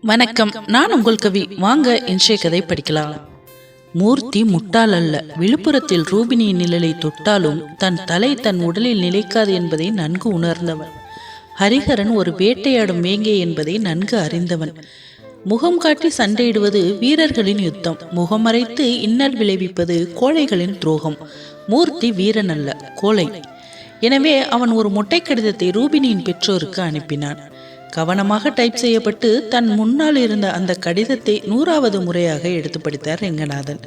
வணக்கம். நான் உங்கள் கவி. வாங்க இன்றைய கதை படிக்கலாம். மூர்த்தி முட்டாள் அல்ல. விழுப்புரத்தில் ரூபினியின் நிழலை தொட்டாலும் தன் தலை தன் உடலில் நிலைக்காது என்பதை நன்கு உணர்ந்தவன். ஹரிஹரன் ஒரு வேட்டையாடும் வேங்கை என்பதை நன்கு அறிந்தவன். முகம் காட்டி சண்டையிடுவது வீரர்களின் யுத்தம். முகமறைத்து இன்னல் விளைவிப்பது கோழைகளின் துரோகம். மூர்த்தி வீரன் அல்ல கோழை. எனவே அவன் ஒரு மொட்டை கடிதத்தை ரூபினியின் பெற்றோருக்கு அனுப்பினான். கவனமாக டைப் செய்யப்பட்டு தன் முன்னால் இருந்த அந்த கடிதத்தை நூறாவது முறையாக எடுத்து படித்தார் ரெங்கநாதன்.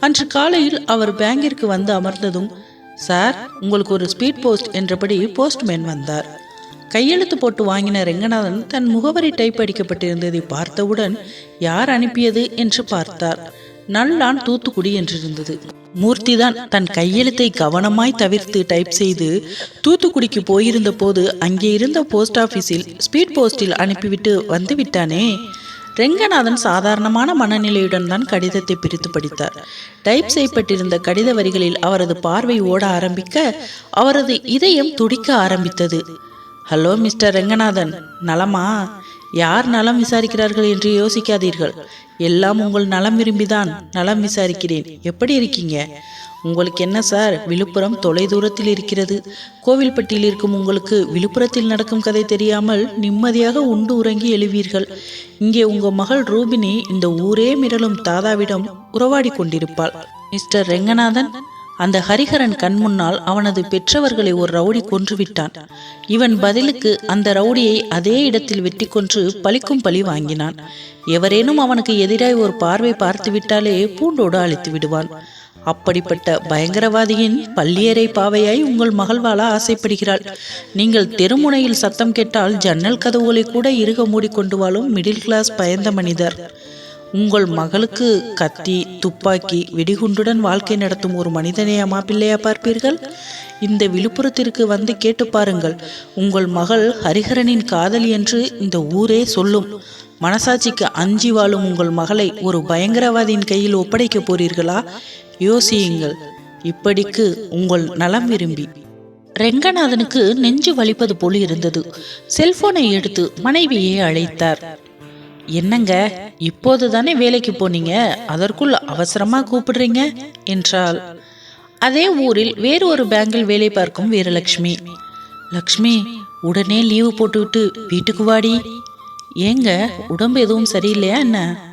அன்று காலையில் அவர் பேங்கிற்கு வந்து அமர்ந்ததும் சார் உங்களுக்கு ஒரு ஸ்பீட் போஸ்ட் என்றபடி போஸ்ட்மேன் வந்தார். கையெழுத்து போட்டு வாங்கின ரெங்கநாதன் தன் முகவரி டைப் அடிக்கப்பட்டிருந்ததை பார்த்தவுடன் யார் அனுப்பியது? என்று பார்த்தார். நல்லான் தூத்துக்குடி என்றிருந்தது. மூர்த்திதான் தன் கையெழுத்தை கவனமாய் தவிர்த்து டைப் செய்து தூத்துக்குடிக்கு போயிருந்த போது அங்கே இருந்த போஸ்ட் ஆபீஸில் ஸ்பீட் போஸ்டில் அனுப்பிவிட்டு வந்து விட்டானே ரெங்கநாதன் சாதாரணமான மனநிலையுடன் தான் கடிதத்தை பிரித்து படித்தார். டைப் செய்யப்பட்டிருந்த கடித வரிகளில் அவரது பார்வை ஓட ஆரம்பிக்க அவரது இதயம் துடிக்க ஆரம்பித்தது. ஹலோ மிஸ்டர் ரெங்கநாதன் நலமா? யார் நலம் விசாரிக்கிறார்கள் என்று யோசிக்காதீர்கள். எல்லாம் உங்கள் நலம் விரும்பிதான் நலம் விசாரிக்கிறேன். எப்படி இருக்கீங்க? உங்களுக்கு என்ன சார்? விழுப்புரம் தொலை தூரத்தில் இருக்கிறது. கோவில்பட்டியில் இருக்கும் உங்களுக்கு விழுப்புரத்தில் நடக்கும் கதை தெரியாமல் நிம்மதியாக உண்டு உறங்கி எழுவீர்கள். இங்கே உங்கள் மகள் ரூபினி இந்த ஊரே மிரளும் தாதாவிடம் உறவாடி கொண்டிருப்பாள். மிஸ்டர் ரெங்கநாதன் அந்த ஹரிஹரன் கண் முன்னால் அவனது பெற்றவர்களை ஒரு ரவுடி கொன்றுவிட்டான். இவன் பதிலுக்கு அந்த ரவுடியை அதே இடத்தில் வெட்டி கொன்று பழிக்கும் பழி வாங்கினான். எவரேனும் அவனுக்கு எதிராய் ஒரு பார்வை பார்த்து விட்டாலே பூண்டோடு அழித்து விடுவான். அப்படிப்பட்ட பயங்கரவாதியின் பள்ளியறை பாவையாய் உங்கள் மகள் வாழ ஆசைப்படுகிறாள். நீங்கள் தெருமுனையில் சத்தம் கேட்டால் ஜன்னல் கதவுகளை கூட இறுக மூடிக்கொண்டு வாழும் மிடில் கிளாஸ் பயந்த மனிதர். உங்கள் மகளுக்கு கத்தி துப்பாக்கி வெடிகுண்டுடன் வாழ்க்கை நடத்தும் ஒரு மனிதனையமா பிள்ளையா பார்ப்பீர்கள்? இந்த விழுப்புரத்திற்கு வந்து கேட்டு பாருங்கள். உங்கள் மகள் ஹரிஹரனின் காதலி என்று இந்த ஊரே சொல்லும். மனசாட்சிக்கு அஞ்சி வாழும் உங்கள் மகளை ஒரு பயங்கரவாதியின் கையில் ஒப்படைக்க போறீர்களா? யோசியுங்கள். இப்படிக்கு உங்கள் நலம் விரும்பி. ரெங்கநாதனுக்கு நெஞ்சு வலிப்பது போல் இருந்தது. செல்போனை எடுத்து மனைவியை அழைத்தார். என்னங்க இப்போது தானே வேலைக்கு போனீங்க? அதற்குள் அவசரமா கூப்பிடுறீங்க? என்றாள். அதே ஊரில் வேறு ஒரு பேங்கில் வேலை பார்க்கும் வீரலட்சுமி. லக்ஷ்மி உடனே லீவு போட்டுவிட்டு வீட்டுக்கு வாடி. ஏங்க உடம்பு எதுவும் சரியில்லையா என்ன?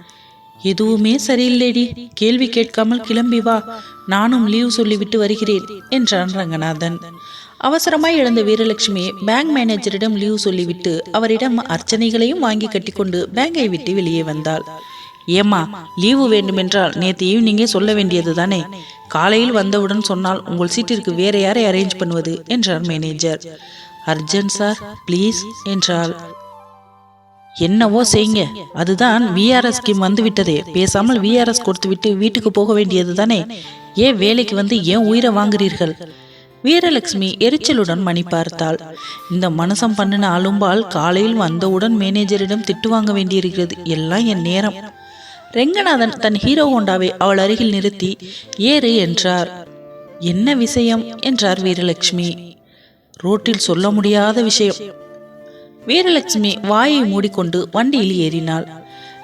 எதுவுமே சரியில்லைடி. கேள்வி கேட்காமல் கிளம்பி வா. நானும் லீவ் சொல்லிவிட்டு வருகிறேன் என்றான் ரங்கநாதன். அவசரமாய் எழுந்த வீரலட்சுமி பேங்க் மேனேஜரிடம் லீவ் சொல்லிவிட்டு அவரிடம் அர்ச்சனைகளையும் வாங்கி கட்டிக்கொண்டு பேங்கை விட்டு வெளியே வந்தாள். ஏமா லீவு வேண்டுமென்றால் நேற்று ஈவினிங்கே சொல்ல வேண்டியது தானே? காலையில் வந்தவுடன் சொன்னால் உங்கள் சீட்டிற்கு வேற யாரை அரேஞ்ச் பண்ணுவது? என்றார் மேனேஜர் அர்ஜென்ட் சார் ப்ளீஸ் என்றாள். என்னவோ செய்யுங்க. அதுதான் விஆர்எஸ் ஸ்கீம் வந்து விட்டதே பேசாமல் விஆர்எஸ் கொடுத்து விட்டு வீட்டுக்கு போக வேண்டியது தானே? ஏன் வேலைக்கு வந்து ஏன் உயிரை வாங்குறீர்கள்? வீரலட்சுமி எரிச்சலுடன் மணி பார்த்தாள். இந்த மனுஷம் பண்ணின அலும்பால் காலையில் வந்தவுடன் மேனேஜரிடம் திட்டு வாங்க வேண்டியிருக்கிறது. எல்லாம் என் நேரம். ரெங்கநாதன் தன் ஹீரோ ஹோண்டாவை அவள் அருகில் நிறுத்தி ஏறு என்றார். என்ன விஷயம்? என்றார் வீரலட்சுமி. ரோட்டில் சொல்ல முடியாத விஷயம். வீரலட்சுமி வாயை மூடிக்கொண்டு வண்டியில் ஏறினாள்.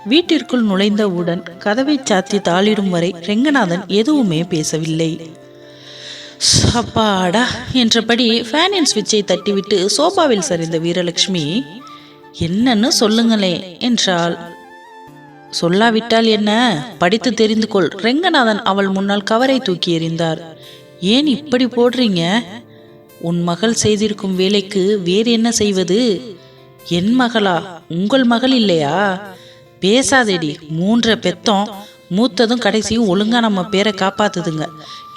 வீட்டிற்குள் நுழைந்தவுடன் கதவை சாத்தி தாளிடும் வரை ரெங்கநாதன் எதுவுமே பேசவில்லை. சப்பாடா என்றபடி ஃபேனின் சுவிட்சை தட்டிவிட்டு சோபாவில் சரிந்த வீரலட்சுமி என்னன்னு சொல்லுங்களே என்றாள். சொல்லாவிட்டால் என்ன? படித்து தெரிந்து கொள். ரெங்கநாதன் அவள் முன்னால் கவரை தூக்கி எறிந்தார். ஏன் இப்படி போடுறீங்க? உன் மகள் செய்திருக்கும் வேலைக்கு வேறு என்ன செய்வது? என் மகளா? உங்கள் மகள் இல்லையா? பேசாதேடி மூன்ற பெத்தம். மூத்ததும் கடைசியும் ஒழுங்கா நம்ம பேரை காப்பாத்துதுங்க.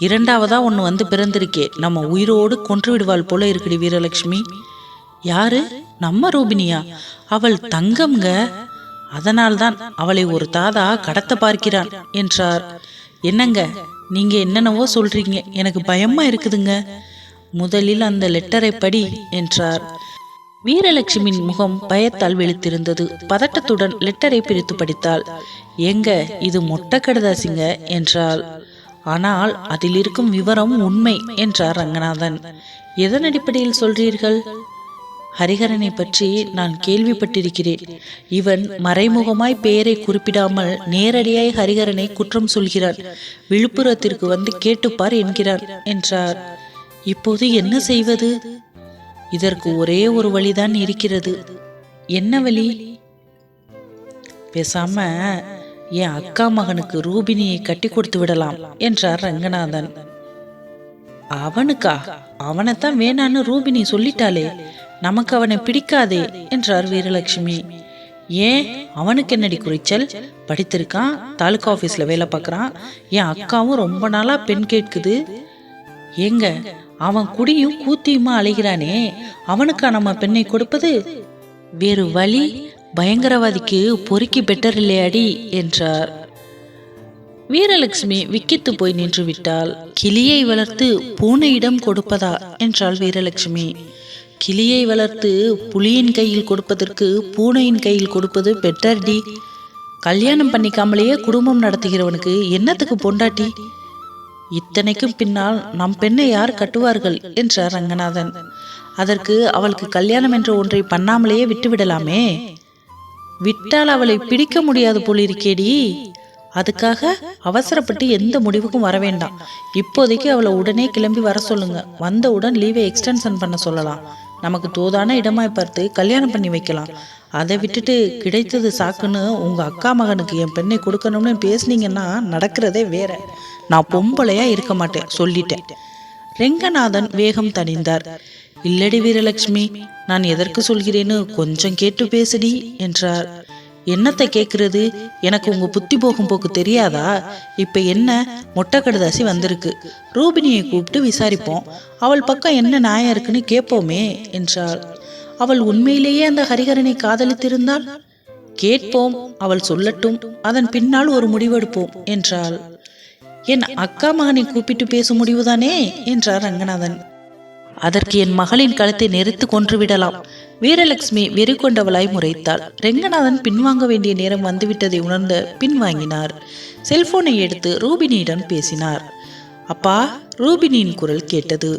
இரண்டாவதா ஒன்று வந்து பிறந்திருக்கே. நம்ம உயிரோடு கொன்று விடுவாள் போல இருக்குடி வீரலட்சுமி. யாரு? நம்ம ரூபினியா. அவள் தங்கம்ங்க. அதனால்தான் அவளை ஒரு தாதா கடத்த பார்க்கிறான் என்றார். என்னங்க? நீங்க என்னென்னவோ சொல்றீங்க. எனக்கு பயமா இருக்குதுங்க. முதலில் அந்த லெட்டரை படி என்றார். வீரலட்சுமியின் முகம் பயத்தால் வெளுத்திருந்தது. பதட்டத்துடன் லெட்டரை பிரித்து படித்தாள். எங்க இது மொட்டை கடுதாசிங்க என்றாள். ஆனால் அதில் இருக்கும் விவரம் உண்மை என்றார் ரங்கநாதன். எதன் அடிப்படையில் சொல்றீர்கள்? ஹரிஹரனை பற்றி நான் கேள்விப்பட்டிருக்கிறேன். இவன் மறைமுகமாய் பெயரை குறிப்பிடாமல் நேரடியாய் ஹரிஹரனை குற்றம் சொல்கிறான். விழுப்புரத்திற்கு வந்து கேட்டுப்பார் என்கிறான் என்றார். இப்போது என்ன செய்வது? இதற்கு ஒரே ஒரு வழிதான் இருக்கிறது. என்ன வழி? பேசாம என் அக்கா மகனுக்கு ரூபினியை கட்டி கொடுத்து விடலாம் என்றார் ரங்கநாதன். அவனுக்கா? அவனைத்தான் வேணான்னு ரூபினி சொல்லிட்டாளே நமக்கு அவனை பிடிக்காதே என்றார் வீரலட்சுமி. ஏன்? அவனுக்கு என்னடி குறிச்சல்? படித்திருக்கான் தாலுகா ஆஃபீஸில் வேலை பார்க்குறான் என் அக்காவும் ரொம்ப நாளாக பெண் கேட்குது. ஏங்க அவன் குடியும் கூத்தியுமா அலைகிறானே? அவனுக்கா நம்ம பெண்ணை கொடுப்பது? வேறு வழி பயங்கரவாதிக்கு பொறுக்கி பெட்டர் இல்லையாடி என்றார். வீரலட்சுமி விக்கித்து போய் நின்று விட்டாள். கிளியை வளர்த்து பூனையிடம் கொடுப்பதா? என்றாள் வீரலட்சுமி. கிளியை வளர்த்து புலியின் கையில் கொடுப்பதற்கு பூனையின் கையில் கொடுப்பது பெட்டர்டி கல்யாணம் பண்ணிக்காமலேயே குடும்பம் நடத்துகிறவனுக்கு என்னத்துக்கு பொண்டாட்டி? இத்தனைக்கும் பின்னால் நம் பெண்ணை யார் கட்டுவார்கள்? என்றார் ரங்கநாதன். அதற்கு அவளுக்கு கல்யாணம் என்ற ஒன்றை பண்ணாமலேயே விட்டுவிடலாமே? விட்டால் அவளை பிடிக்க முடியாது போலிருக்கேடி. அதுக்காக அவசரப்பட்டு எந்த முடிவுக்கும் வர வேண்டாம். இப்போதைக்கு அவளை உடனே கிளம்பி வர சொல்லுங்க. வந்தவுடன் லீவை எக்ஸ்டென்ஷன் பண்ண சொல்லலாம். நமக்கு தோதான இடமாய் பார்த்து கல்யாணம் பண்ணி வைக்கலாம். அதை விட்டுட்டு கிடைத்தது சாக்குன்னு உங்க அக்கா மகனுக்கு என் பெண்ணை கொடுக்கணும்னு பேசுனீங்கன்னா நடக்கிறதே வேற. நான் பொம்பளையா இருக்க மாட்டேன் சொல்லிட்டேன். ரெங்கநாதன் வேகம் தணிந்தார். இல்லடி வீரலட்சுமி நான் எதற்கு சொல்கிறேன்னு கொஞ்சம் கேட்டு பேசுடி என்றார். என்னத்தை கேட்கறது எனக்கு உங்க புத்தி போகும் போக்கு தெரியாதா? இப்ப என்ன? மொட்டை கடுதாசி வந்திருக்கு. ரூபினியை கூப்பிட்டு விசாரிப்போம். அவள் பக்கம் என்ன நியாயம் இருக்குன்னு கேட்போமே என்றாள் அவள் உண்மையிலேயே அந்த ஹரிஹரனை காதலித்திருந்தால் கேட்போம் அவள் சொல்லட்டும் அதன் பின்னால் ஒரு முடிவெடுப்போம் என்றாள். என் அக்கா மகனை கூப்பிட்டு பேசும் முடிவுதானே? என்றார் ரங்கநாதன். அதற்கு என் மகளின் கழுத்தை நெரித்து கொன்று விடலாம் வீரலட்சுமி வெறி கொண்டவளாய் முறைத்தாள். ரெங்கநாதன் பின்வாங்க வேண்டிய நேரம் வந்துவிட்டதை உணர்ந்து பின்வாங்கினார். செல்போனை எடுத்து ரூபினியிடம் பேசினார். அப்பா ரூபினியின் குரல் கேட்டது.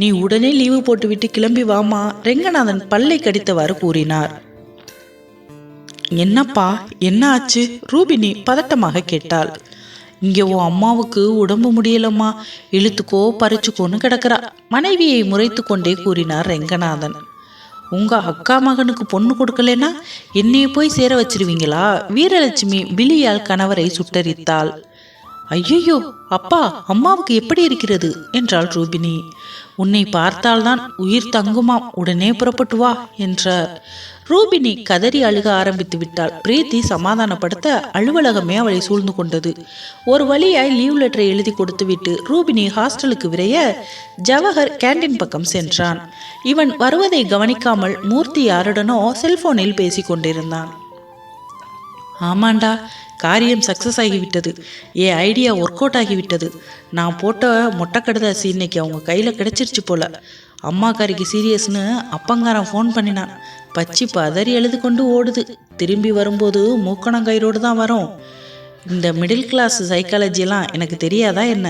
நீ உடனே லீவு போட்டுவிட்டு கிளம்பி வாமா ரெங்கநாதன் பல்லை கடித்தவாறு கூறினார். என்னப்பா என்ன ஆச்சு? ரூபினி பதட்டமாக கேட்டாள். இங்கே உன் அம்மாவுக்கு உடம்பு முடியலம்மா இழுத்துக்கோ பறிச்சுக்கோன்னு கிடக்கிறா மனைவியை முறைத்து கொண்டே கூறினார் ரெங்கநாதன். உங்க அக்கா மகனுக்கு பொண்ணு கொடுக்கலனா என்னைய போய் சேர வச்சிருவீங்களா? வீரலட்சுமி பிலியால் கணவரை சுட்டரித்தாள். ஐயையோ அப்பா அம்மாவுக்கு எப்படி இருக்கிறது? என்றாள் ரூபினி. உன்னை பார்த்தால்தான் உயிர் தங்குமாம் உடனே புறப்பட்டு வா என்றார். ரூபினி கதறி அழுக ஆரம்பித்து விட்டாள். பிரீத்தி சமாதானப்படுத்த அலுவலகமே அவளை சூழ்ந்து கொண்டது. ஒரு வழியாய் லீவ் லெட்டரை எழுதி கொடுத்துவிட்டு ரூபினி ஹாஸ்டலுக்கு விரைய ஜவஹர் கேண்டீன் பக்கம் சென்றான். இவன் வருவதை கவனிக்காமல் மூர்த்தி யாருடனோ செல்போனில் பேசிக் கொண்டிருந்தான் ஆமாண்டா காரியம் சக்ஸஸ் ஆகிவிட்டது. என் ஐடியா ஒர்க் அவுட் ஆகிவிட்டது. நான் போட்ட மொட்டை கடுதாசி இன்னைக்கு அவங்க கையில் கிடச்சிருச்சு போல. அம்மாக்காரிக்கு சீரியஸ்னு அப்பங்காரன் ஃபோன் பண்ணினான். பச்சி பதறி எழுது கொண்டு ஓடுது. திரும்பி வரும்போது மூக்கணங்கயிறோடு தான் வரும். இந்த மிடில் கிளாஸ் சைக்காலஜிலாம் எனக்கு தெரியாதா என்ன?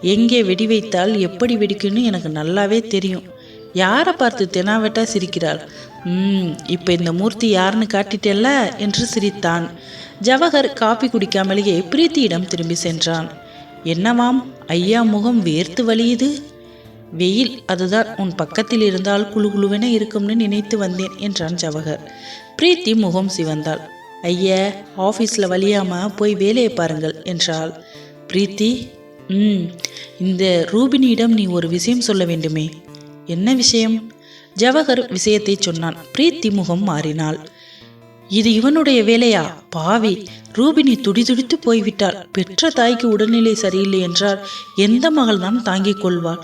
எங்கே வெடி வைத்தால் எப்படி வெடிக்கும்னு எனக்கு நல்லாவே தெரியும். யாரை பார்த்து தெனாவெட்டா சிரிக்கிறாள்? ம் இப்போ இந்த மூர்த்தி யாருன்னு காட்டிட்டல்ல? என்று சிரித்தான். ஜவஹர் காப்பி குடிக்காமலேயே பிரீத்தியிடம் திரும்பி சென்றான். என்னவாம் ஐயா முகம் வேர்த்து வலியுது வெயில் அதுதான் உன் பக்கத்தில் இருந்தால் குழு குழுவென இருக்கும்னு நினைத்து வந்தேன் என்றான் ஜவஹர். பிரீத்தி முகம் சிவந்தாள். ஐயா ஆஃபீஸில் வலியாம போய் வேலையை பாருங்கள் என்றாள். பிரீத்தி ம் இந்த ரூபினியிடம் நீ ஒரு விஷயம் சொல்ல வேண்டுமே. என்ன விஷயம்? ஜவஹர் விஷயத்தை சொன்னான். பிரீத்தி முகம் மாறினாள். இது இவனுடைய வேலையா? பாவி ரூபினி துடிதுடித்து போய்விட்டாள். பெற்ற தாய்க்கு உடல்நிலை சரியில்லை என்றால் எந்த மகள் தான் தாங்கிக் கொள்வாள்?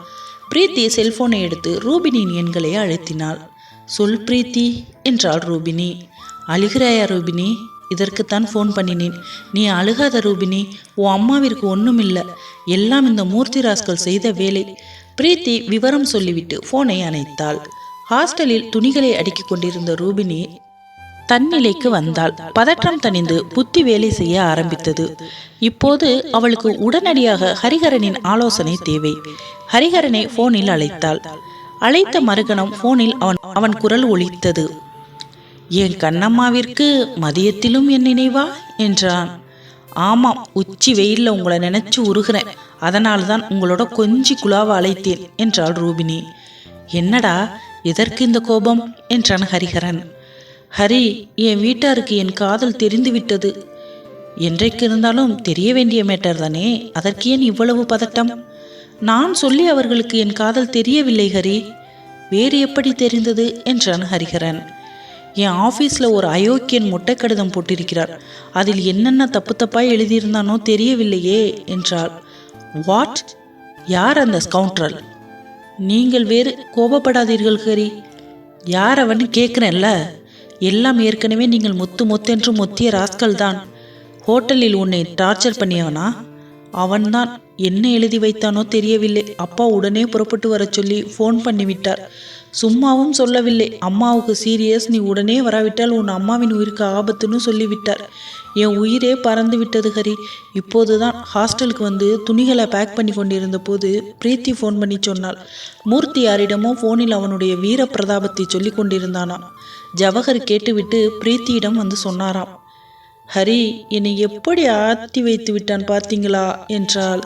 பிரீத்தி செல்போனை எடுத்து ரூபினியின் எண்களை அழுத்தினாள். சொல் பிரீத்தி என்றாள் ரூபினி. அழுகிறாயா ரூபினி? இதற்குத்தான் ஃபோன் பண்ணினேன். நீ அழுகாத ரூபினி. உன் அம்மாவிற்கு ஒன்றுமில்லை எல்லாம் இந்த மூர்த்தி ராஸ்கள் செய்த வேலை. பிரீத்தி விவரம் சொல்லிவிட்டு ஃபோனை அணைத்தாள். ஹாஸ்டலில் துணிகளை அடுக்கிக் கொண்டிருந்த ரூபினி தன்னிலைக்கு வந்தாள். பதற்றம் தணிந்து புத்தி வேலை செய்ய ஆரம்பித்தது. இப்போது அவளுக்கு உடனடியாக ஹரிஹரனின் ஆலோசனை தேவை. ஹரிஹரனை போனில் அழைத்தாள். அழைத்த மறுகணம் போனில் அவன் அவன் குரல் ஒலித்தது. என் கண்ணம்மாவிற்கு மதியத்திலும் என் நினைவா? என்றான். ஆமாம் உச்சி வெயிலில் உங்களை நினைச்சு உருகிறேன். அதனால் தான் உங்களோட கொஞ்சி குழாவை அழைத்தேன் என்றாள் ரூபினி. என்னடா எதற்கு இந்த கோபம்? என்றான் ஹரிஹரன். ஹரி என் வீட்டாருக்கு என் காதல் தெரிந்து விட்டது என்றைக்கு இருந்தாலும் தெரிய வேண்டிய மேட்டர் தானே அதற்கு ஏன் இவ்வளவு பதட்டம். நான் சொல்லி அவர்களுக்கு என் காதல் தெரியவில்லை ஹரி. வேறு எப்படி தெரிந்தது? என்றான் ஹரிஹரன். என் ஆஃபீஸில் ஒரு அயோக்கியன் முட்டை கடிதம் போட்டிருக்கிறார். அதில் என்னென்ன தப்பு தப்பாக எழுதியிருந்தானோ தெரியவில்லையே என்றாள். வாட் யார் அந்த ஸ்கவுண்ட்ரல் நீங்கள் வேறு கோபப்படாதீர்கள் ஹரி. யார் அவன் கேட்குறேன்ல எல்லாம் ஏற்கனவே நீங்கள் முத்து முத்தென்று முத்திய ராஸ்கல் தான். ஹோட்டலில் உன்னை டார்ச்சர் பண்ணியவனா? அவன்தான் என்ன எழுதி வைத்தானோ தெரியவில்லை. அப்பா உடனே புறப்பட்டு வரச் சொல்லி ஃபோன் பண்ணிவிட்டார் சும்மாவும் சொல்லவில்லை. அம்மாவுக்கு சீரியஸ் நீ உடனே வராவிட்டால் உன் அம்மாவின் உயிருக்கு ஆபத்துன்னு சொல்லிவிட்டார். என் உயிரே பறந்து விட்டது ஹரி. இப்போதுதான் ஹாஸ்டலுக்கு வந்து துணிகளை பேக் பண்ணி கொண்டிருந்த போது பிரீத்தி ஃபோன் பண்ணி சொன்னாள். மூர்த்தி யாரிடமோ ஃபோனில் அவனுடைய வீர பிரதாபத்தை சொல்லி கொண்டிருந்தானாம். ஜவஹர் கேட்டுவிட்டு பிரீத்தியிடம் வந்து சொன்னாராம். ஹரி என்னை எப்படி ஆத்தி வைத்து விட்டான் பார்த்தீங்களா? என்றால்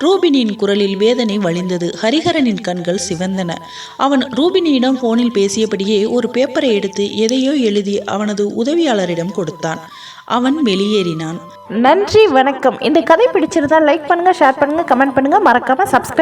ரூபினியின் குரலில் வேதனை வழிந்தது. ஹரிஹரனின் கண்கள் சிவந்தன. அவன் ரூபினியிடம் போனில் பேசியபடியே ஒரு பேப்பரை எடுத்து எதையோ எழுதி அவனது உதவியாளரிடம் கொடுத்தான். அவன் வெளியேறினான். நன்றி வணக்கம். இந்த கதை பிடிச்சிருந்தா லைக் பண்ணுங்க ஷேர் பண்ணுங்க கமெண்ட் பண்ணுங்க. மறக்காம சப்ஸ்கிரைப்